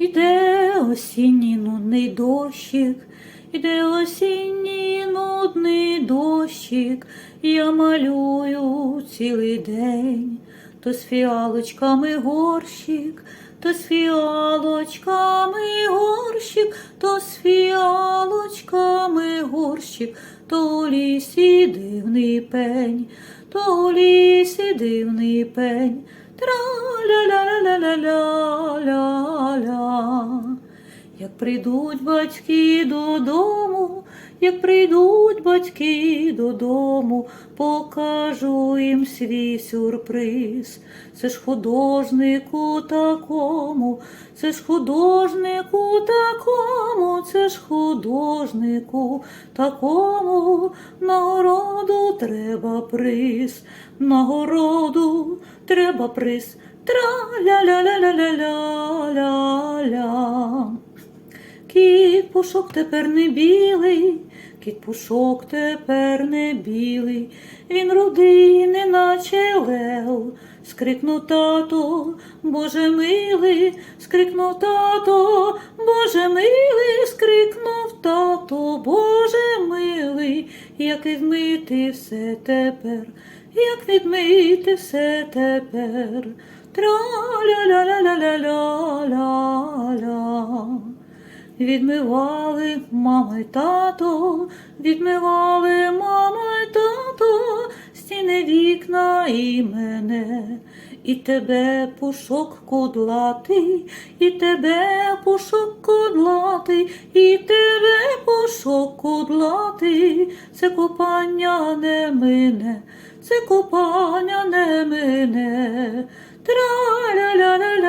Іде осінній нудний дощик, іде осінній нудний дощик, я малюю цілий день, то з фіалочками горщик, то з фіалочками горщик, то з фіалочками горщик, то у лісі дивний пень, то у лісі дивний пень. Тра-ля-ля-ля-ля-ля-ля. Як прийдуть батьки додому, як прийдуть батьки додому, покажу їм свій сюрприз. Це ж художнику такому, це ж художнику такому, це ж художнику такому, нагороду треба приз, нагороду треба приз. Тра-ля-ля-ля-ля-ля-ля-ля. Кіт пушок тепер не білий, кіт пушок тепер не білий, він рудий, неначе лев. Скрикнув тато, Боже милий, скрикнув тато, Боже милий, скрикнув тато, Боже милий, як відмити все тепер, як відмити все тепер. Тра-ля-ля-ля-ля-ля-ля-ля. Відмивали мама й тато, відмивали мама й тато, мене вікна і мене, і тебе пушок кудлатий, і тебе пушок кудлатий, і тебе пушок кудлатий, це купання не мине, це купання не мине. Тра-ля-ля-ля.